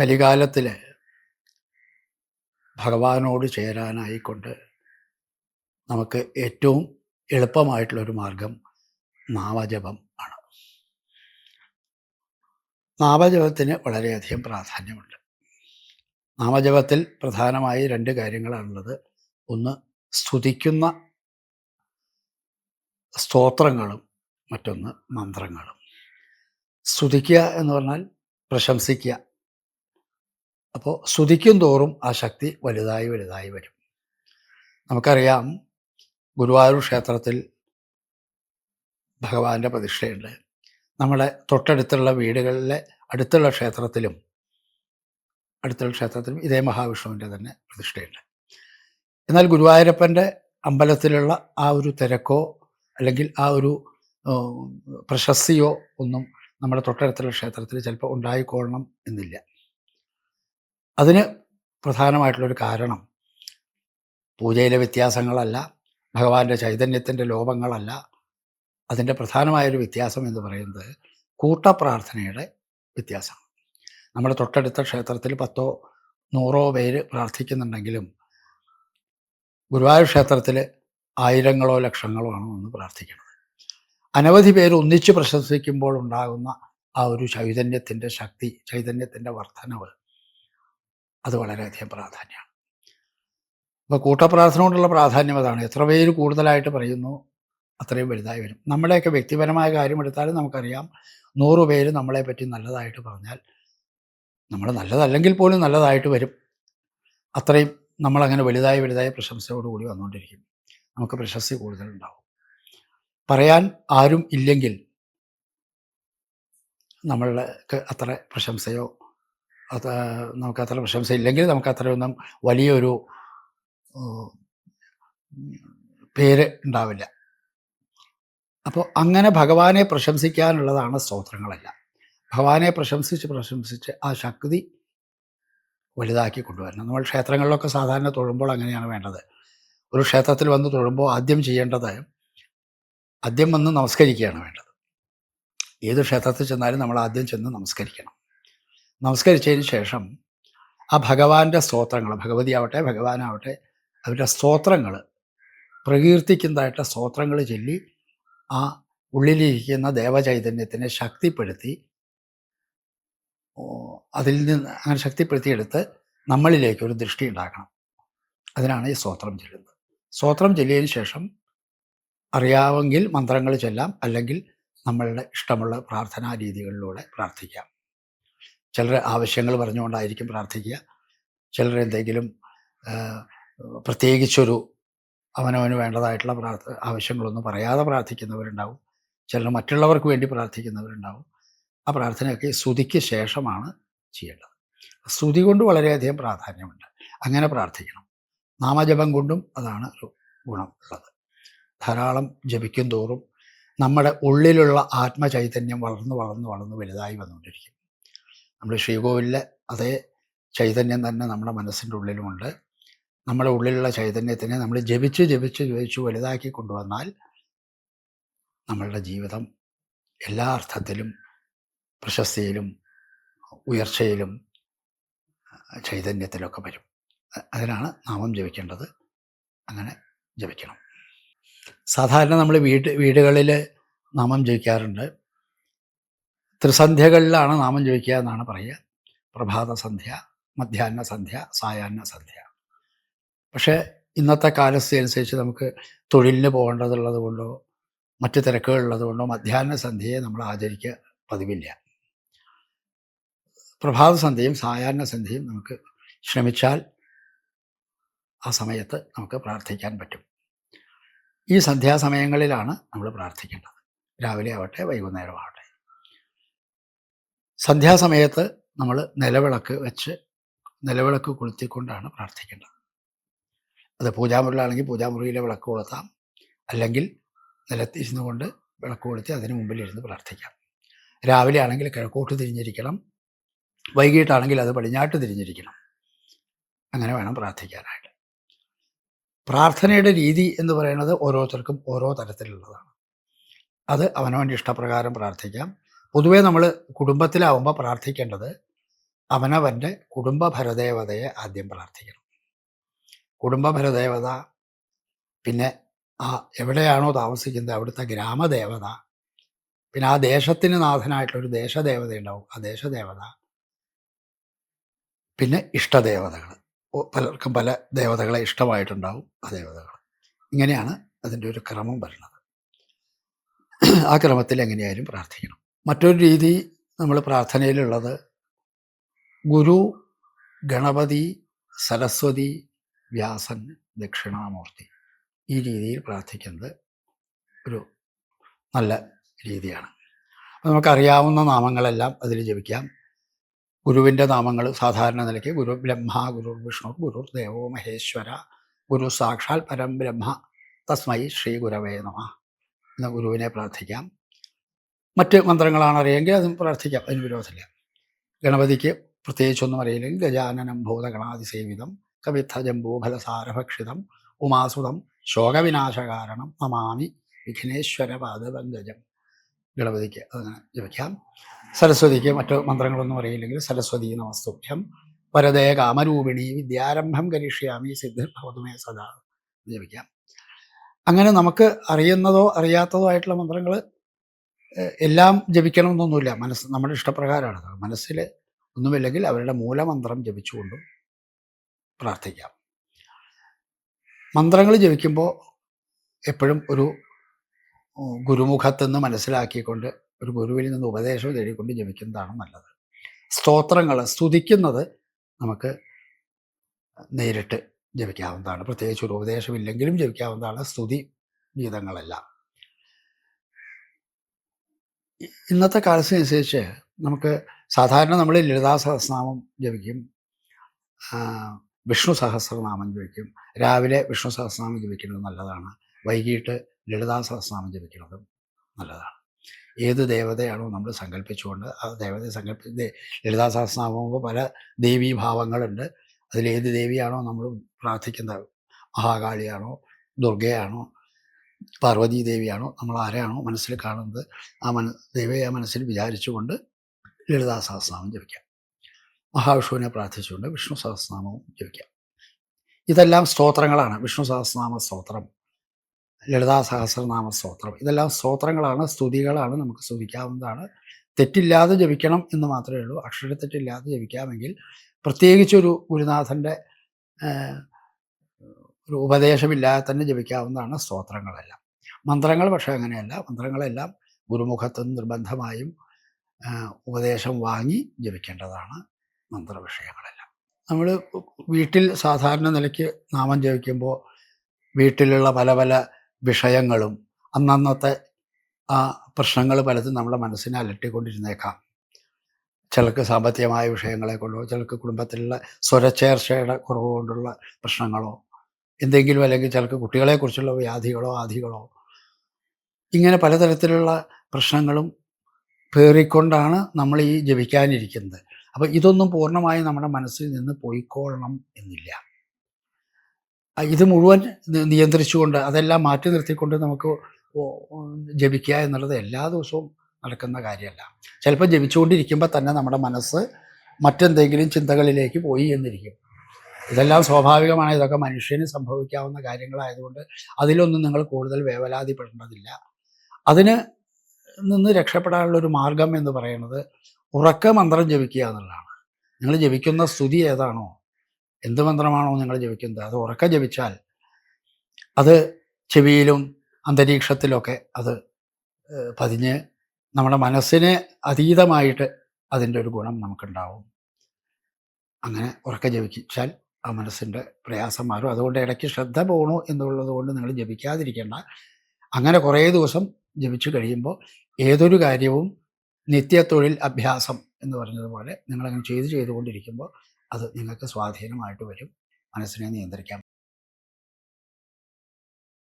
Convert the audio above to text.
കലികാലത്തിൽ ഭഗവാനോട് ചേരാനായിക്കൊണ്ട് നമുക്ക് ഏറ്റവും എളുപ്പമായിട്ടുള്ളൊരു മാർഗം നാമജപം ആണ്. നാമജപത്തിന് വളരെയധികം പ്രാധാന്യമുണ്ട്. നാമജപത്തിൽ പ്രധാനമായി രണ്ട് കാര്യങ്ങളാണുള്ളത്. ഒന്ന് സ്തുതിക്കുന്ന സ്തോത്രങ്ങളും മറ്റൊന്ന് മന്ത്രങ്ങളും. സ്തുതിക്കുക എന്ന് പറഞ്ഞാൽ പ്രശംസിക്കുക. അപ്പോൾ സ്തുതിക്കും തോറും ആ ശക്തി വലുതായി വലുതായി വരും. നമുക്കറിയാം ഗുരുവായൂർ ക്ഷേത്രത്തിൽ ഭഗവാന്റെ പ്രതിഷ്ഠയുണ്ട്. നമ്മുടെ തൊട്ടടുത്തുള്ള വീടുകളിലെ അടുത്തുള്ള ക്ഷേത്രത്തിലും അടുത്തുള്ള ക്ഷേത്രത്തിലും ഇതേ മഹാവിഷ്ണുവിന്റെ തന്നെ പ്രതിഷ്ഠയുണ്ട്. എന്നാൽ ഗുരുവായൂരപ്പന്റെ അമ്പലത്തിലുള്ള ആ ഒരു തിരക്കോ അല്ലെങ്കിൽ ആ ഒരു പ്രശസ്തിയോ ഒന്നും നമ്മുടെ തൊട്ടടുത്തുള്ള ക്ഷേത്രത്തിൽ ചിലപ്പോൾ ഉണ്ടായിക്കൊള്ളണം എന്നില്ല. അതിന് പ്രധാനമായിട്ടുള്ളൊരു കാരണം പൂജയിലെ വ്യത്യാസങ്ങളല്ല ഭഗവാന്റെ ചൈതന്യത്തിന്റെ ലോപങ്ങളല്ല. അതിന്റെ പ്രധാനമായൊരു വ്യത്യാസം എന്ന് പറയുന്നത് കൂട്ടപ്രാർത്ഥനയുടെ വ്യത്യാസം. നമ്മുടെ തൊട്ടടുത്ത ക്ഷേത്രത്തിൽ പത്തോ നൂറോ പേര് പ്രാർത്ഥിക്കുന്നുണ്ടെങ്കിലും ഗുരുവായൂർ ക്ഷേത്രത്തിൽ ആയിരങ്ങളോ ലക്ഷങ്ങളോ ആണ് ഒന്ന് പ്രാർത്ഥിക്കുന്നത്. അനവധി പേര് ഒന്നിച്ച് പ്രശംസിക്കുമ്പോൾ ഉണ്ടാകുന്ന ആ ഒരു ചൈതന്യത്തിന്റെ ശക്തി ചൈതന്യത്തിന്റെ വർധനവ് അത് വളരെയധികം പ്രാധാന്യമാണ്. അപ്പോൾ കൂട്ടപ്രാർത്ഥന കൊണ്ടുള്ള പ്രാധാന്യം അതാണ്. എത്ര പേര് കൂടുതലായിട്ട് പറയുന്നു അത്രയും വലുതായി വരും. നമ്മുടെയൊക്കെ വ്യക്തിപരമായ കാര്യം എടുത്താലും നമുക്കറിയാം നൂറ് പേര് നമ്മളെ പറ്റി നല്ലതായിട്ട് പറഞ്ഞാൽ നമ്മൾ നല്ലതല്ലെങ്കിൽ പോലും നല്ലതായിട്ട് വരും. അത്രയും നമ്മളങ്ങനെ വലുതായി വലുതായി പ്രശംസയോടുകൂടി വന്നുകൊണ്ടിരിക്കും. നമുക്ക് പ്രശസ്തി കൂടുതലുണ്ടാവും. പറയാൻ ആരും ഇല്ലെങ്കിൽ നമ്മൾക്ക് അത്ര പ്രശംസയോ അത് നമുക്ക് അത്ര പ്രശംസ ഇല്ലെങ്കിൽ നമുക്ക് അത്രയൊന്നും വലിയൊരു പേര് ഉണ്ടാവില്ല. അപ്പോൾ അങ്ങനെ ഭഗവാനെ പ്രശംസിക്കാനുള്ളതാണ് സ്തോത്രങ്ങളെല്ലാം. ഭഗവാനെ പ്രശംസിച്ച് പ്രശംസിച്ച് ആ ശക്തി വലുതാക്കി കൊണ്ടുവരണം. നമ്മൾ ക്ഷേത്രങ്ങളിലൊക്കെ സാധാരണ തൊഴുമ്പോൾ അങ്ങനെയാണ് വേണ്ടത്. ഒരു ക്ഷേത്രത്തിൽ വന്ന് തൊഴുമ്പോൾ ആദ്യം ചെയ്യേണ്ടത് ആദ്യം വന്ന് നമസ്കരിക്കുകയാണ് വേണ്ടത്. ഏത് ക്ഷേത്രത്തിൽ ചെന്നാലും നമ്മൾ ആദ്യം ചെന്ന് നമസ്കരിക്കണം. നമസ്കരിച്ചതിന് ശേഷം ആ ഭഗവാന്റെ സ്തോത്രങ്ങൾ ഭഗവതി ആവട്ടെ ഭഗവാനാവട്ടെ അവരുടെ സ്തോത്രങ്ങൾ പ്രകീർത്തിക്കുന്നതായിട്ട് സ്തോത്രങ്ങൾ ചൊല്ലി ആ ഉള്ളിലിരിക്കുന്ന ദേവചൈതന്യത്തിനെ ശക്തിപ്പെടുത്തി അതിൽ നിന്ന് അങ്ങനെ ശക്തിപ്പെടുത്തിയെടുത്ത് നമ്മളിലേക്ക് ഒരു ദൃഷ്ടി ഉണ്ടാക്കണം. അതിനാണ് ഈ സ്തോത്രം ചൊല്ലുന്നത്. സ്തോത്രം ചൊല്ലിയതിന് ശേഷം അറിയാമെങ്കിൽ മന്ത്രങ്ങൾ ചൊല്ലാം അല്ലെങ്കിൽ നമ്മളുടെ ഇഷ്ടമുള്ള പ്രാർത്ഥനാ രീതികളിലൂടെ പ്രാർത്ഥിക്കാം. ചിലർ ആവശ്യങ്ങൾ പറഞ്ഞുകൊണ്ടായിരിക്കും പ്രാർത്ഥിക്കുക. ചിലർ എന്തെങ്കിലും പ്രത്യേകിച്ചൊരു അവനവന് വേണ്ടതായിട്ടുള്ള പ്രാർത്ഥ ആവശ്യങ്ങളൊന്നും പറയാതെ പ്രാർത്ഥിക്കുന്നവരുണ്ടാവും. ചിലർ മറ്റുള്ളവർക്ക് വേണ്ടി പ്രാർത്ഥിക്കുന്നവരുണ്ടാവും. ആ പ്രാർത്ഥനയൊക്കെ സ്തുതിക്ക് ശേഷമാണ് ചെയ്യേണ്ടത്. സ്തുതി കൊണ്ട് വളരെയധികം പ്രാധാന്യമുണ്ട്. അങ്ങനെ പ്രാർത്ഥിക്കണം. നാമജപം കൊണ്ടും അതാണ് ഒരു ഗുണം ഉള്ളത്. ധാരാളം ജപിക്കും തോറും നമ്മുടെ ഉള്ളിലുള്ള ആത്മചൈതന്യം വളർന്നു വളർന്ന് വളർന്ന് വലുതായി വന്നുകൊണ്ടിരിക്കും. നമ്മൾ ശ്രീകോവിലിലെ അതേ ചൈതന്യം തന്നെ നമ്മുടെ മനസ്സിന്റെ ഉള്ളിലുമുണ്ട്. നമ്മുടെ ഉള്ളിലുള്ള ചൈതന്യത്തിനെ നമ്മൾ ജപിച്ച് ജപിച്ച് ജപിച്ച് വലുതാക്കി കൊണ്ടുവന്നാൽ നമ്മളുടെ ജീവിതം എല്ലാ അർത്ഥത്തിലും പ്രശസ്തിയിലും ഉയർച്ചയിലും ചൈതന്യത്തിലൊക്കെ വരും. അതിനാണ് നാമം ജപിക്കേണ്ടത്. അങ്ങനെ ജപിക്കണം. സാധാരണ നമ്മൾ വീട്ട് വീടുകളിൽ നാമം ജപിക്കാറുണ്ട്. ത്രിസന്ധ്യകളിലാണ് നാമം ജപിക്കുക എന്നാണ് പറയുക. പ്രഭാത സന്ധ്യ മധ്യാഹ്ന സന്ധ്യ സായാഹ്ന സന്ധ്യ. പക്ഷേ ഇന്നത്തെ കാലസ്ഥ അനുസരിച്ച് നമുക്ക് തൊഴിലിന് പോകേണ്ടതുള്ളത് കൊണ്ടോ മറ്റ് തിരക്കുകളുള്ളത് കൊണ്ടോ മധ്യാഹ്ന സന്ധ്യയെ നമ്മൾ ആചരിക്കുക പതിവില്ല. പ്രഭാത സന്ധ്യയും സായാഹ്ന സന്ധ്യയും നമുക്ക് ശ്രമിച്ചാൽ ആ സമയത്ത് നമുക്ക് പ്രാർത്ഥിക്കാൻ പറ്റും. ഈ സന്ധ്യാസമയങ്ങളിലാണ് നമ്മൾ പ്രാർത്ഥിക്കേണ്ടത്. രാവിലെ ആവട്ടെ വൈകുന്നേരം ആവട്ടെ സന്ധ്യാസമയത്ത് നമ്മൾ നിലവിളക്ക് വെച്ച് നിലവിളക്ക് കൊളുത്തിക്കൊണ്ടാണ് പ്രാർത്ഥിക്കേണ്ടത്. അത് പൂജാമുറിയിലാണെങ്കിൽ പൂജാമുറിയിലെ വിളക്ക് കൊളുത്താം. അല്ലെങ്കിൽ നിലത്തിരുന്നു കൊണ്ട് വിളക്ക് കൊളുത്തി അതിന് മുമ്പിലിരുന്ന് പ്രാർത്ഥിക്കാം. രാവിലെ ആണെങ്കിൽ കിഴക്കോട്ട് തിരിഞ്ഞിരിക്കണം. വൈകിട്ടാണെങ്കിൽ അത് പടിഞ്ഞാട്ട് തിരിഞ്ഞിരിക്കണം. അങ്ങനെ വേണം പ്രാർത്ഥിക്കാനായിട്ട്. പ്രാർത്ഥനയുടെ രീതി എന്ന് പറയുന്നത് ഓരോരുത്തർക്കും ഓരോ തരത്തിലുള്ളതാണ്. അത് അവനവന്റെ ഇഷ്ടപ്രകാരം പ്രാർത്ഥിക്കാം. പൊതുവേ നമ്മൾ കുടുംബത്തിലാവുമ്പോൾ പ്രാർത്ഥിക്കേണ്ടത് അവനവന്റെ കുടുംബഭരദേവതയെ ആദ്യം പ്രാർത്ഥിക്കണം. കുടുംബ ഭരദേവത പിന്നെ ആ എവിടെയാണോ താമസിക്കുന്നത് അവിടുത്തെ ഗ്രാമദേവത പിന്നെ ആ ദേശത്തിന് നാഥനായിട്ടുള്ളൊരു ദേശദേവത ഉണ്ടാവും ആ ദേശദേവത പിന്നെ ഇഷ്ടദേവതകൾ. പലർക്കും പല ദേവതകളെ ഇഷ്ടമായിട്ടുണ്ടാവും ആ ദേവതകൾ. ഇങ്ങനെയാണ് അതിന്റെ ഒരു ക്രമം വരുന്നത്. ആ ക്രമത്തിൽ എങ്ങനെയായാലും പ്രാർത്ഥിക്കണം. മറ്റൊരു രീതി നമ്മൾ പ്രാർത്ഥനയിലുള്ളത്. ഗുരു ഗണപതി സരസ്വതി വ്യാസൻ ദക്ഷിണാമൂർത്തി ഈ രീതിയിൽ പ്രാർത്ഥിക്കുന്നത് ഒരു നല്ല രീതിയാണ്. നമുക്കറിയാവുന്ന നാമങ്ങളെല്ലാം അതിൽ ജപിക്കാം. ഗുരുവിന്റെ നാമങ്ങൾ സാധാരണ നിലയ്ക്ക് ഗുരു ബ്രഹ്മ ഗുരു വിഷ്ണു ഗുരു ദേവോ മഹേശ്വര ഗുരു സാക്ഷാൽ പരം ബ്രഹ്മ തസ്മൈ ശ്രീ ഗുരവേ നമ എന്ന ഗുരുവിനെ പ്രാർത്ഥിക്കാം. മറ്റ് മന്ത്രങ്ങളാണ് അറിയെങ്കിൽ അതും പ്രാർത്ഥിക്കാം അതിന് വിരോധമില്ല. ഗണപതിക്ക് പ്രത്യേകിച്ചൊന്നും അറിയില്ലെങ്കിൽ ഗജാനനം ഭൂതഗണാതിസേവിതം കവിത്ത ജംബൂഫലസാരഭക്ഷിതം ഉമാസുതം ശോകവിനാശകാരണം നമാമി വിഘ്നേശ്വര പാദപങ്കജം ഗണപതിക്ക് അതങ്ങനെ ജപിക്കാം. സരസ്വതിക്ക് മറ്റു മന്ത്രങ്ങളൊന്നും അറിയില്ലെങ്കിൽ സരസ്വതി നമസ്തുഭ്യം. വരദേ കാമരൂപിണി വിദ്യാരംഭം കരിഷ്യാമി സിദ്ധിർഭവതുമേ സദാ. ജപിക്കാം. അങ്ങനെ നമുക്ക് അറിയുന്നതോ അറിയാത്തതോ ആയിട്ടുള്ള മന്ത്രങ്ങൾ എല്ലാം ജപിക്കണമെന്നൊന്നുമില്ല. മനസ്സ് നമ്മുടെ ഇഷ്ടപ്രകാരമാണ്. മനസ്സിൽ ഒന്നുമില്ലെങ്കിൽ അവരുടെ മൂലമന്ത്രം ജപിച്ചുകൊണ്ടും പ്രാർത്ഥിക്കാം. മന്ത്രങ്ങൾ ജപിക്കുമ്പോൾ എപ്പോഴും ഒരു ഗുരുമുഖത്തെന്ന് മനസ്സിലാക്കിക്കൊണ്ട് ഒരു ഗുരുവിൽ നിന്ന് ഉപദേശം തേടിക്കൊണ്ട് ജപിക്കുന്നതാണ് നല്ലത്. സ്തോത്രങ്ങൾ സ്തുതിക്കുന്നത് നമുക്ക് നേരിട്ട് ജപിക്കാവുന്നതാണ്. പ്രത്യേകിച്ച് ഒരു ഉപദേശമില്ലെങ്കിലും ജപിക്കാവുന്നതാണ് സ്തുതി ഗീതങ്ങളെല്ലാം. ഇന്നത്തെ കാലത്തിനനുസരിച്ച് നമുക്ക് സാധാരണ നമ്മൾ ലളിതാ സഹസ്രനാമം ജപിക്കും. വിഷ്ണു സഹസ്രനാമം ജപിക്കും. രാവിലെ വിഷ്ണു സഹസ്രനാമം ജപിക്കുന്നത് നല്ലതാണ്. വൈകിട്ട് ലളിതാ സഹസ്രനാമം ജപിക്കുന്നതും നല്ലതാണ്. ഏത് ദേവതയാണോ നമ്മൾ സങ്കല്പിച്ചുകൊണ്ട് ആ ദേവതയെ സങ്കല്പി ലളിതാ സഹസ്രനാമം പല ദേവീ ഭാവങ്ങളുണ്ട്. അതിലേത് ദേവിയാണോ നമ്മൾ പ്രാർത്ഥിക്കുന്നത് മഹാകാളിയാണോ ദുർഗയാണോ പാർവതീ ദേവിയാണോ നമ്മൾ ആരെയാണോ മനസ്സിൽ കാണുന്നത്? ആ മന ദേവിയെ ആ മനസ്സിൽ വിചാരിച്ചുകൊണ്ട് ലളിതാ സഹസ്രനാമം ജപിക്കാം. മഹാവിഷ്ണുവിനെ പ്രാർത്ഥിച്ചുകൊണ്ട് വിഷ്ണു സഹസ്രനാമവും ജപിക്കാം. ഇതെല്ലാം സ്തോത്രങ്ങളാണ്. വിഷ്ണു സഹസ്രനാമ സ്തോത്രം ലളിതാ സഹസ്രനാമ സ്തോത്രം. ഇതെല്ലാം സ്തോത്രങ്ങളാണ് സ്തുതികളാണ് നമുക്ക് സ്തുതിക്കാവുന്നതാണ്. തെറ്റില്ലാതെ ജപിക്കണം എന്ന് മാത്രമേ ഉള്ളൂ. അക്ഷരത്തെറ്റില്ലാതെ ജപിക്കാമെങ്കിൽ പ്രത്യേകിച്ചൊരു ഗുരുനാഥന്റെ ഒരു ഉപദേശമില്ലാതെ തന്നെ ജപിക്കാവുന്നതാണ് സ്തോത്രങ്ങളെല്ലാം. മന്ത്രങ്ങൾ പക്ഷേ അങ്ങനെയല്ല. മന്ത്രങ്ങളെല്ലാം ഗുരുമുഖത്ത് നിർബന്ധമായും ഉപദേശം വാങ്ങി ജപിക്കേണ്ടതാണ് മന്ത്രവിഷയങ്ങളെല്ലാം. നമ്മൾ വീട്ടിൽ സാധാരണ നിലയ്ക്ക് നാമം ജപിക്കുമ്പോൾ വീട്ടിലുള്ള പല പല വിഷയങ്ങളും അന്നന്നത്തെ ആ പ്രശ്നങ്ങൾ പലതും നമ്മുടെ മനസ്സിനെ അലട്ടിക്കൊണ്ടിരുന്നേക്കാം. ചിലർക്ക് സാമ്പത്തികമായ വിഷയങ്ങളെ കൊണ്ടോ ചിലർക്ക് കുടുംബത്തിലുള്ള സ്വരച്ചേർച്ചയുടെ കുറവ് കൊണ്ടുള്ള പ്രശ്നങ്ങളോ എന്തെങ്കിലും അല്ലെങ്കിൽ ചിലർക്ക് കുട്ടികളെക്കുറിച്ചുള്ള വ്യാധികളോ ആധികളോ ഇങ്ങനെ പലതരത്തിലുള്ള പ്രശ്നങ്ങളും പേറിക്കൊണ്ടാണ് നമ്മൾ ഈ ജപിക്കാനിരിക്കുന്നത്. അപ്പോൾ ഇതൊന്നും പൂർണമായും നമ്മുടെ മനസ്സിൽ നിന്ന് പോയിക്കൊള്ളണം എന്നില്ല. ഇത് മുഴുവൻ നിയന്ത്രിച്ചുകൊണ്ട് അതെല്ലാം മാറ്റി നിർത്തിക്കൊണ്ട് നമുക്ക് ജപിക്കുക എന്നുള്ളത് എല്ലാ ദിവസവും നടക്കുന്ന കാര്യമല്ല. ചിലപ്പോൾ ജപിച്ചുകൊണ്ടിരിക്കുമ്പോൾ തന്നെ നമ്മുടെ മനസ്സ് മറ്റെന്തെങ്കിലും ചിന്തകളിലേക്ക് പോയി എന്നിരിക്കും. ഇതെല്ലാം സ്വാഭാവികമാണ്. ഇതൊക്കെ മനുഷ്യന് സംഭവിക്കാവുന്ന കാര്യങ്ങളായതുകൊണ്ട് അതിലൊന്നും നിങ്ങൾ കൂടുതൽ വേവലാതിപ്പെടേണ്ടതില്ല. അതിന് നിന്ന് രക്ഷപ്പെടാനുള്ള ഒരു മാർഗം എന്ന് പറയുന്നത് ഉറക്ക മന്ത്രം ജപിക്കുക എന്നുള്ളതാണ്. നിങ്ങൾ ജപിക്കുന്ന സ്തുതി ഏതാണോ എന്ത് മന്ത്രമാണോ നിങ്ങൾ ജപിക്കുന്നത് അത് ഉറക്ക ജപിച്ചാൽ അത് ചെവിയിലും അന്തരീക്ഷത്തിലൊക്കെ അത് പതിഞ്ഞ് നമ്മുടെ മനസ്സിന് അതീതമായിട്ട് അതിന്റെ ഒരു ഗുണം നമുക്കുണ്ടാവും. അങ്ങനെ ഉറക്ക ജപിച്ചാൽ ആ മനസ്സിന്റെ പ്രയാസം മാറും. അതുകൊണ്ട് ഇടയ്ക്ക് ശ്രദ്ധ പോകണു എന്നുള്ളത് കൊണ്ട് നിങ്ങൾ ജപിക്കാതിരിക്കേണ്ട. അങ്ങനെ കുറേ ദിവസം ജപിച്ചു കഴിയുമ്പോൾ ഏതൊരു കാര്യവും നിത്യത്തൊഴിൽ അഭ്യാസം എന്ന് പറഞ്ഞതുപോലെ നിങ്ങളങ്ങനെ ചെയ്ത് ചെയ്തുകൊണ്ടിരിക്കുമ്പോൾ അത് നിങ്ങൾക്ക് സ്വാധീനമായിട്ട് വരും. മനസ്സിനെ നിയന്ത്രിക്കാൻ